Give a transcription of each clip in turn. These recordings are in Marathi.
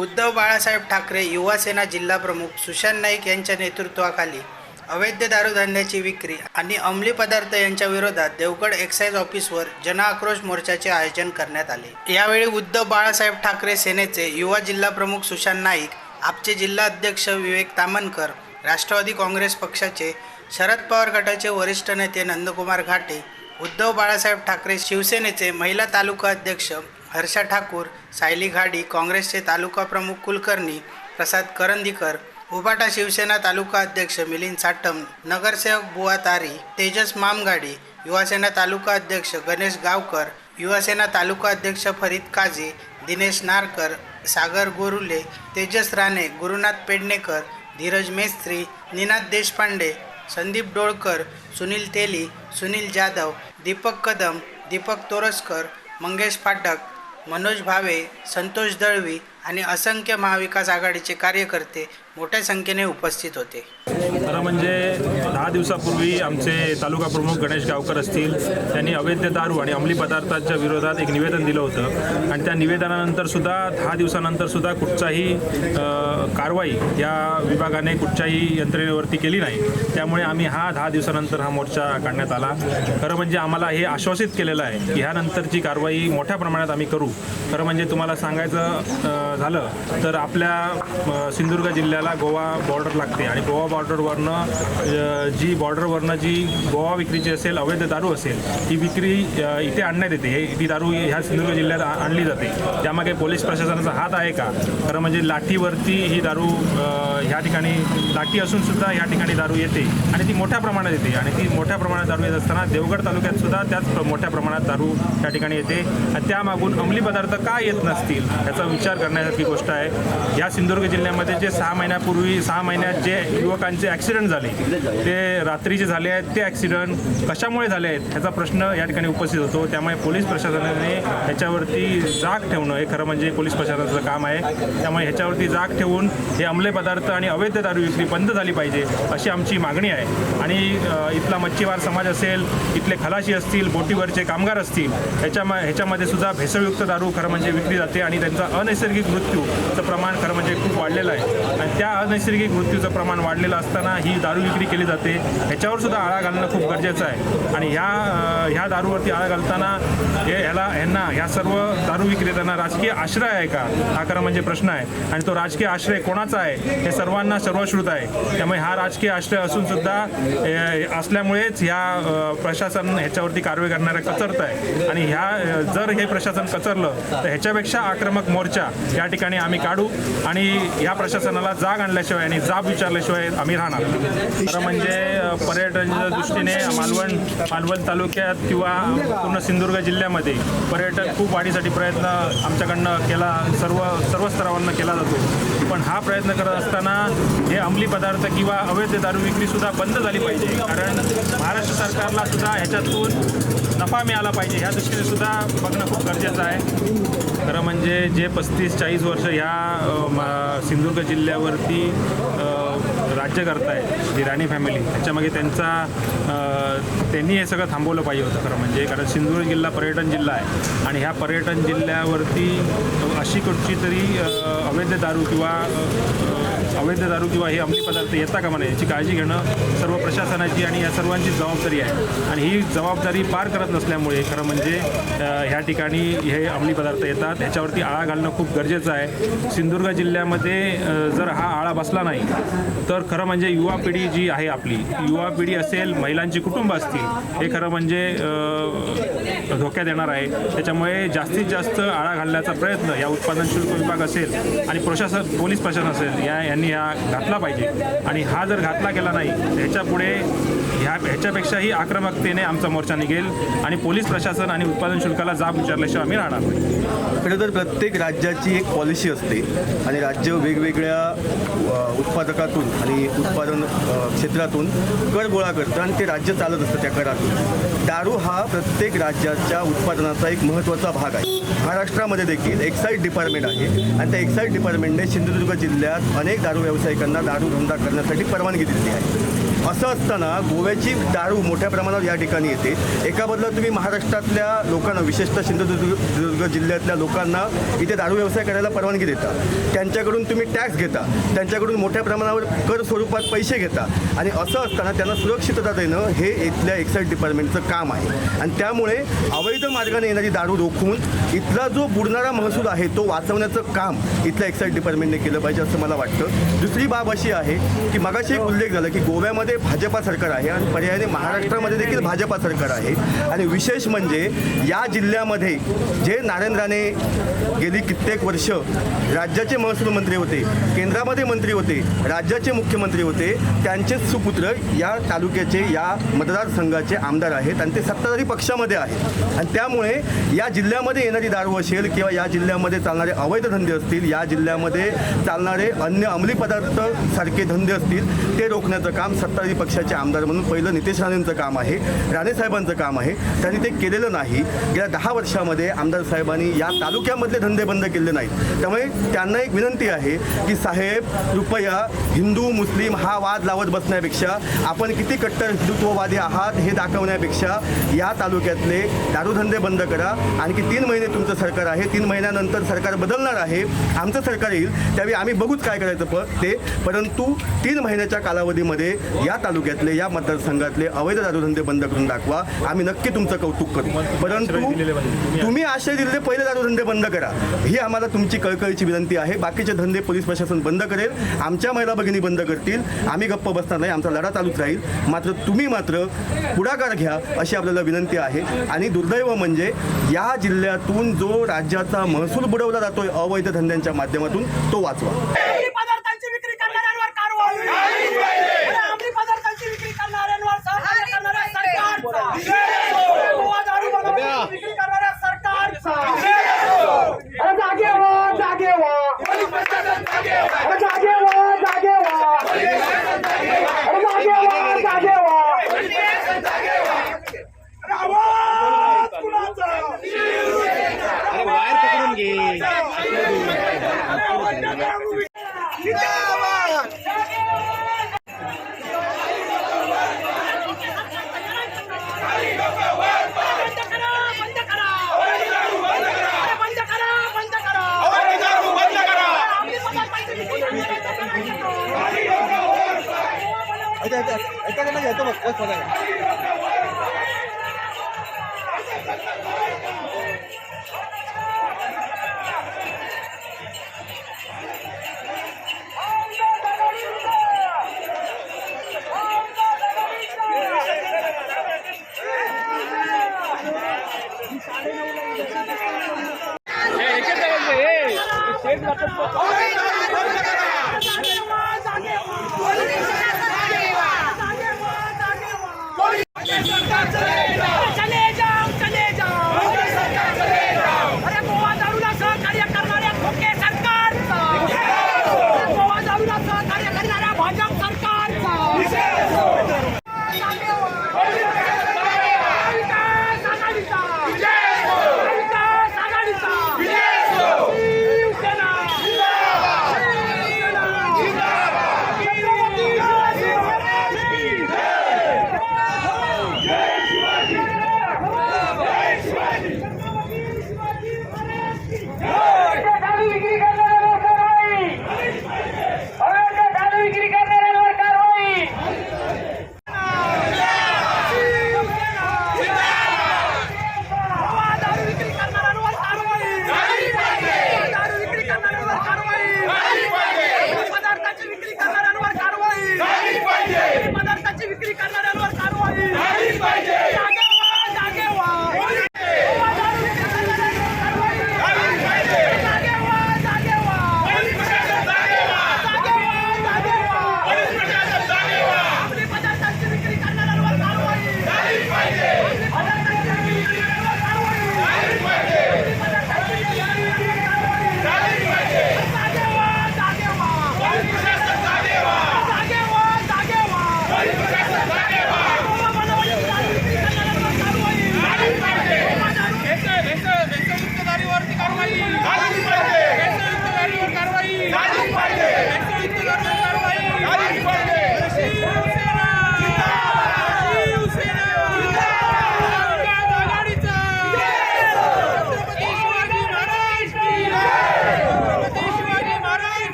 उद्धव बाळासाहेब ठाकरे युवासेना जिल्हाप्रमुख सुशांत नाईक यांच्या नेतृत्वाखाली अवैध दारूधंद्याची विक्री आणि अंमली पदार्थ यांच्या विरोधात देवगड एक्साईज ऑफिसवर जनआक्रोश मोर्चाचे आयोजन करण्यात आले. यावेळी उद्धव बाळासाहेब ठाकरे सेनेचे युवा जिल्हाप्रमुख सुशांत नाईक आपचे जिल्हा अध्यक्ष विवेक तामनकर राष्ट्रवादी काँग्रेस पक्षाचे शरद पवार गटाचे वरिष्ठ नेते नंदकुमार घाटे उद्धव बाळासाहेब ठाकरे शिवसेनेचे महिला तालुका अध्यक्ष हर्षा ठाकूर सायली घाडी काँग्रेसचे तालुका प्रमुख कुलकर्णी प्रसाद करंदीकर उबाटा शिवसेना तालुका अध्यक्ष मिलिंद साटम नगरसेवक बुवा तारी तेजस मामगाडी युवासेना तालुका अध्यक्ष गणेश गावकर युवासेना तालुका अध्यक्ष फरीद काझी दिनेश नारकर सागर गोरुले तेजस राणे गुरुनाथ पेडणेकर धीरज मेस्त्री निनाद देशपांडे संदीप डोळकर सुनील तेली सुनील जाधव दीपक कदम दीपक तोरसकर मंगेश फाटक मनोज भावे संतोष दळवी आणि असंख्य महाविकास आघाडीचे कार्यकर्ते मोठ्या संख्येने उपस्थित होते. खरं म्हणजे दहा दिवसापूर्वी आमचे तालुका प्रमुख गणेश गावकर असतील त्यांनी अवैध दारू आणि अंमली पदार्थांच्या विरोधात एक निवेदन दिलं होतं. आणि त्या निवेदनानंतर सुद्धा दहा दिवसानंतर सुद्धा कुठचाही कारवाई या विभागाने कुठच्याही यंत्रणेवरती केली नाही. त्यामुळे आम्ही हा दहा दिवसानंतर हा मोर्चा काढण्यात आला. खरं म्हणजे आम्हाला हे आश्वासित केलेलं आहे की ह्यानंतरची कारवाई मोठ्या प्रमाणात आम्ही करू. खरं म्हणजे तुम्हाला सांगायचं झालं तर आपल्या सिंधुदुर्ग जिल्ह्याला गोवा बॉर्डर लागते. आणि गोवा बॉर्डरवरनं जी बॉर्डरवरनं जी गोवा विक्रीची असेल अवैध दारू असेल ती विक्री इथे आणण्यात येते. हे ती दारू ह्या सिंधुदुर्ग जिल्ह्यात आणली जाते. त्यामागे पोलीस प्रशासनाचा हात आहे का? खरं म्हणजे लाठीवरती ही दारू ह्या ठिकाणी लाठी असून सुद्धा ह्या ठिकाणी दारू येते. आणि ती मोठ्या प्रमाणात येते. आणि ती मोठ्या प्रमाणात दारू येत असताना देवगड तालुक्यात सुद्धा त्याच मोठ्या प्रमाणात दारू त्या ठिकाणी येते. आणि त्यामागून अंमली पदार्थ का येत नसतील याचा विचार करण्यात करण्यासारखी गोष्ट आहे. या सिंधुदुर्ग जिल्ह्यामध्ये जे सहा महिन्यापूर्वी सहा महिन्यात जे युवकांचे ॲक्सिडेंट झाले ते रात्रीचे झाले आहेत ते ॲक्सिडेंट कशामुळे झाले आहेत ह्याचा प्रश्न या ठिकाणी उपस्थित होतो. त्यामुळे पोलीस प्रशासनाने ह्याच्यावरती जाग ठेवणं हे खरं म्हणजे पोलीस प्रशासनाचं काम आहे. त्यामुळे ह्याच्यावरती जाग ठेवून हे अंमले पदार्थ आणि अवैध दारू विक्री बंद झाली पाहिजे अशी आमची मागणी आहे. आणि इथला मच्छीमार समाज असेल इथले खलाशी असतील बोटीवरचे कामगार असतील ह्याच्या ह्याच्यामध्ये सुद्धा भेसळयुक्त दारू खरं म्हणजे विकली जाते आणि त्यांचा अनैसर्गिक मृत्यूचं प्रमाण खरं म्हणजे खूप वाढलेलं आहे. आणि त्या अनैसर्गिक मृत्यूचं प्रमाण वाढलेलं असताना ही दारू विक्री केली जाते. ह्याच्यावर सुद्धा आळा घालणं खूप गरजेचं आहे. आणि ह्या ह्या दारूवरती आळा घालताना हे ह्याला ह्यांना ह्या सर्व दारू विक्रेत्यांना राजकीय आश्रय आहे का? हा खरं म्हणजे प्रश्न आहे. आणि तो राजकीय आश्रय कोणाचा आहे? हे सर्वांना सर्वश्रुत आहे. त्यामुळे हा राजकीय आश्रय असून सुद्धा असल्यामुळेच ह्या प्रशासन ह्याच्यावरती कारवाई करणाऱ्या कचरत आहे. आणि ह्या जर हे प्रशासन कचरलं तर ह्याच्यापेक्षा आक्रमक मोर्चा या ठिकाणी आम्ही काढू आणि या प्रशासनाला जाग आणल्याशिवाय आणि जाब विचारल्याशिवाय आम्ही राहणार. खरं म्हणजे पर्यटनाच्या दृष्टीने मालवण मालवण तालुक्यात किंवा पूर्ण सिंधुदुर्ग जिल्ह्यामध्ये पर्यटन खूप वाढीसाठी प्रयत्न आमच्याकडनं केला सर्व सर्व स्तरावरनं केला जातो. पण हा प्रयत्न करत असताना हे अंमली पदार्थ किंवा अवैध दारू विक्रीसुद्धा बंद झाली पाहिजे. कारण महाराष्ट्र सरकारला सुद्धा ह्याच्यातून नफा मिळाला पाहिजे. ह्या दृष्टीने सुद्धा बघणं खूप गरजेचं आहे. खरं म्हणजे जे पस्तीस चाळीस वर्ष ह्या मा- सिंधुदुर्ग जिल्ह्यावरती राज्य करताय जी राणी फॅमिली ह्याच्यामागे त्यांचा त्यांनी हे सगळं थांबवलं पाहिजे होतं खरं म्हणजे. कारण सिंधुदुर्ग जिल्हा पर्यटन जिल्हा आहे. आणि ह्या पर्यटन जिल्ह्यावरती अशी कुठची तरी अवैध दारू किंवा अवैध दारू किंवा हे अंमली पदार्थ येता कामा नये याची काळजी घेणं सर्व प्रशासनाची आणि या सर्वांची जबाबदारी आहे. आणि ही जबाबदारी पार करत नसल्यामुळे खरं म्हणजे ह्या ठिकाणी हे अंमली पदार्थ येतात. ह्याच्यावरती आळा घालणं खूप गरजेचं आहे. सिंधुदुर्ग जिल्ह्यामध्ये जर हा आळा बसला नाही तर तर खरं म्हणजे युवा पिढी जी आहे आपली युवा पिढी असेल महिलांची कुटुंब असतील हे खरं म्हणजे धोक्यात येणार आहे. त्याच्यामुळे जास्तीत जास्त आळा घालण्याचा प्रयत्न या उत्पादन शुल्क विभाग असेल आणि प्रशासन पोलीस प्रशासन असेल या यांनी हा घातला पाहिजे. आणि हा जर घातला गेला नाही तर पुढे ह्या ह्याच्यापेक्षाही आक्रमकतेने आमचा मोर्चा निघेल आणि पोलीस प्रशासन आणि उत्पादन शुल्काला जाब विचारल्याशिवाय आम्ही राहणार नाही. खरं तर प्रत्येक राज्याची एक पॉलिसी असते आणि राज्य वेगवेगळ्या उत्पादकातून आणि उत्पादन क्षेत्रातून कर गोळा करतं आणि ते राज्य चालत असतं त्या करातून. दारू हा प्रत्येक राज्याच्या उत्पादनाचा एक महत्त्वाचा भाग आहे. महाराष्ट्रामध्ये देखील एक्साईज डिपार्टमेंट आहे आणि त्या एक्साईज डिपार्टमेंटने सिंधुदुर्ग जिल्ह्यात अनेक दारू व्यावसायिकांना दारू धंदा करण्यासाठी परवानगी दिली आहे. असं असताना गोव्याची दारू मोठ्या प्रमाणावर या ठिकाणी येते. एका बदलात तुम्ही महाराष्ट्रातल्या लोकांना विशेषतः सिंधुदुर्ग जिल्ह्यातल्या लोकांना इथे दारू व्यवसाय करायला परवानगी देता. त्यांच्याकडून तुम्ही टॅक्स घेता. त्यांच्याकडून मोठ्या प्रमाणावर कर स्वरूपात पैसे घेता. आणि असं असताना त्यांना सुरक्षितता देणं हे इथल्या एक्साईज डिपार्टमेंटचं काम आहे. आणि त्यामुळे अवैध मार्गाने येणारी दारू रोखून इथला जो बुडणारा महसूल आहे तो वाचवण्याचं काम इथल्या एक्साईज डिपार्टमेंटने केलं पाहिजे असं मला वाटतं. दुसरी बाब अशी आहे की मगाशी एक उल्लेख झाला की गोव्यामध्ये भाजपा सरकार आहे आणि पर्यायाने महाराष्ट्रामध्ये देखील भाजपा सरकार आहे. आणि विशेष म्हणजे या जिल्ह्यामध्ये जे नारायण राणे गेली कित्येक वर्ष राज्याचे महसूल मंत्री होते केंद्रामध्ये मंत्री होते राज्याचे मुख्यमंत्री होते त्यांचे सुपुत्र या तालुक्याचे या मतदारसंघाचे आमदार आहेत आणि ते सत्ताधारी पक्षामध्ये आहेत. आणि त्यामुळे या जिल्ह्यामध्ये येणारी दारू असेल किंवा या जिल्ह्यामध्ये चालणारे अवैध धंदे असतील या जिल्ह्यामध्ये चालणारे अन्य अंमली पदार्थ सारखे धंदे असतील ते रोखण्याचं काम सत्ता सत्ताधारी पक्षाचे आमदार म्हणून पहिलं नितेश राणेंचं काम आहे राणे साहेबांचं काम आहे. त्यांनी ते केलेलं नाही. गेल्या दहा वर्षामध्ये आमदार साहेबांनी या तालुक्यामधले धंदे बंद केले नाहीत. त्यामुळे त्यांना एक विनंती आहे की साहेब कृपया हिंदू मुस्लिम हा वाद लावत बसण्यापेक्षा आपण किती कट्टर हिंदुत्ववादी आहात हे दाखवण्यापेक्षा या तालुक्यातले दारूधंदे बंद करा. आणखी तीन महिने तुमचं सरकार आहे. तीन महिन्यानंतर सरकार बदलणार आहे. आमचं सरकार येईल. त्यावेळी आम्ही बघूच काय करायचं प ते. परंतु तीन महिन्याच्या कालावधीमध्ये या तालुक्यातले या मतदारसंघातले अवैध दारूधंदे बंद करून दाखवा. आम्ही नक्की तुमचं कौतुक करू. परंतु तुम्ही आश्रय दिलेले पहिले दारूधंदे बंद करा. ही आम्हाला तुमची कळकळीची विनंती आहे. बाकीचे धंदे पोलीस प्रशासन बंद करेल. आमच्या महिला भगिनी बंद करतील. आम्ही गप्प बसणार नाही. आमचा लढा चालूच राहील. मात्र तुम्ही मात्र पुढाकार घ्या अशी आपल्याला विनंती आहे. आणि दुर्दैव म्हणजे या जिल्ह्यातून जो राज्याचा महसूल बुडवला जातोय अवैध धंद्यांच्या माध्यमातून तो वाचवा. 也这么说那。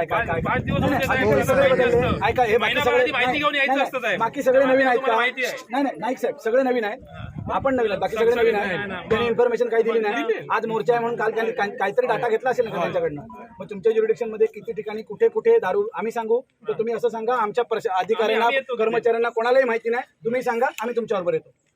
ऐका ऐका ऐका ऐका पाच दिवस नाही, होते नाही, साहेब, बाकी सगळे माहिती बदलले. असतं. ऐका हे बाकी महिनाभर सगळे आधी माहिती घेऊन यायचं नाही, असतं, नाही, साहेब. बाकी सगळे नवीन आहेत का तुम्हाला माहिती आहे. नाही नाही नाईक साहेब सगळे नवीन आहेत. आपण नवीन आहेत बाकी सगळे नवीन आहेत. त्यांनी इन्फॉर्मेशन काही दिली नाही. आज मोर्चा आहे म्हणून काल त्यांनी काय- काहीतरी डाटा घेतला असेल ना त्यांच्याकडनं. मग तुमच्या ज्युरिडिक्शनमध्ये किती ठिकाणी कुठे कुठे दारू आम्ही सांगू. तर तुम्ही असं सांगा आमच्या प्रश- अधिकाऱ्यांना आम्ही येतो तिथे. कर्मचाऱ्यांना कोणालाही माहिती नाही. तुम्ही सांगा आम्ही तुमच्याबरोबर येतो.